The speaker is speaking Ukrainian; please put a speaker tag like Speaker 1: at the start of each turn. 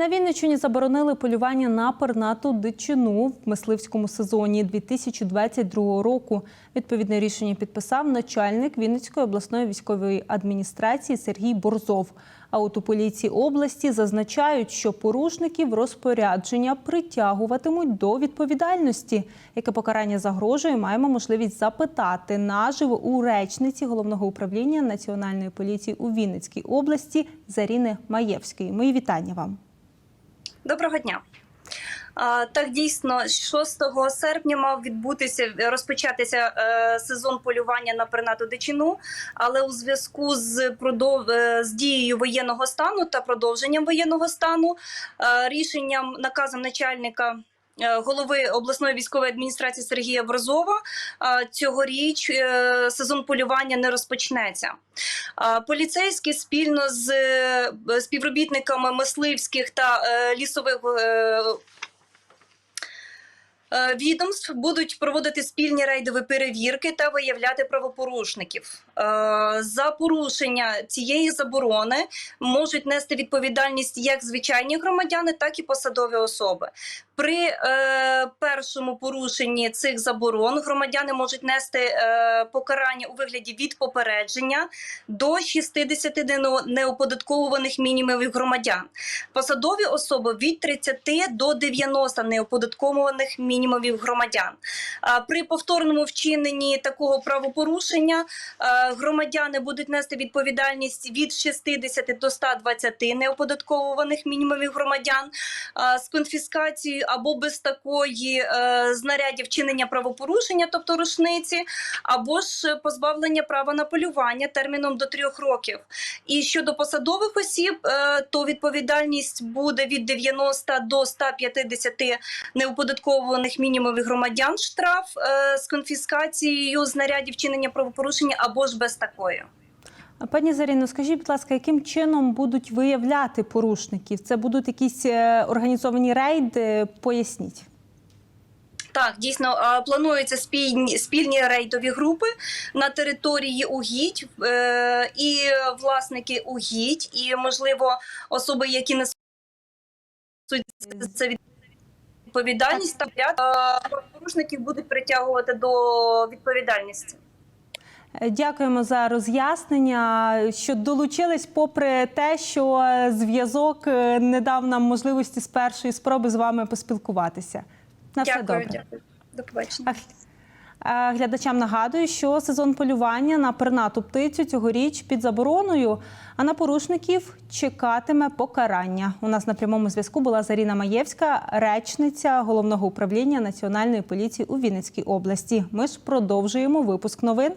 Speaker 1: На Вінниччині заборонили полювання на пернату дичину в мисливському сезоні 2022 року. Відповідне рішення підписав начальник Вінницької обласної військової адміністрації Сергій Борзов. А от у поліції області зазначають, що порушників розпорядження притягуватимуть до відповідальності. Яке покарання загрожує, маємо можливість запитати наживо у речниці головного управління Національної поліції у Вінницькій області Заріни Маєвської. Мої вітання вам.
Speaker 2: Доброго дня. Так, дійсно, 6 серпня мав відбутися розпочатися е, сезон полювання на пернату дичину, але у зв'язку з продов... е, з дією воєнного стану та продовженням воєнного стану е, рішенням наказом начальника. Е, Голови обласної військової адміністрації Сергія Брозова е, цьогоріч е, сезон полювання не розпочнеться. Поліцейські спільно з співробітниками мисливських та лісових відомств будуть проводити спільні рейдові перевірки та виявляти правопорушників. Е, За порушення цієї заборони можуть нести відповідальність як звичайні громадяни, так і посадові особи. При е, першому порушенні цих заборон громадяни можуть нести е, покарання у вигляді від попередження до 60 неоподатковуваних мінімумів громадян. Посадові особи від 30 до 90 неоподатковуваних мінімумів громадян. При повторному вчиненні такого правопорушення громадяни будуть нести відповідальність від 60 до 120 неоподатковуваних мінімумів громадян з конфіскацією або без такої е, знарядів вчинення правопорушення, тобто рушниці, або ж позбавлення права на полювання терміном до трьох років. І щодо посадових осіб, е, то відповідальність буде від 90 до 150 неоподатковуваних мінімумів громадян штраф е, з конфіскацією знарядів вчинення правопорушення або ж без такої.
Speaker 1: Пані Заріно, скажіть, будь ласка, яким чином будуть виявляти порушників? Це будуть якісь е, організовані рейди? Поясніть.
Speaker 2: Так, дійсно плануються спільні спільні рейдові групи на території угідь е, і власники угідь, і можливо особи, які несуть це відповідальність та ряд порушників будуть притягувати до відповідальності.
Speaker 1: Е, Дякуємо за роз'яснення, що долучились, попри те, що е, зв'язок е, не дав нам можливості з першої спроби з вами поспілкуватися. На все
Speaker 2: Дякую,
Speaker 1: добре.
Speaker 2: дякую. До побачення.
Speaker 1: Е, Глядачам нагадую, що сезон полювання на пернату птицю цьогоріч під забороною, а на порушників чекатиме покарання. У нас на прямому зв'язку була Заріна Маєвська, речниця головного управління Національної поліції у Вінницькій області. Ми ж продовжуємо випуск новин.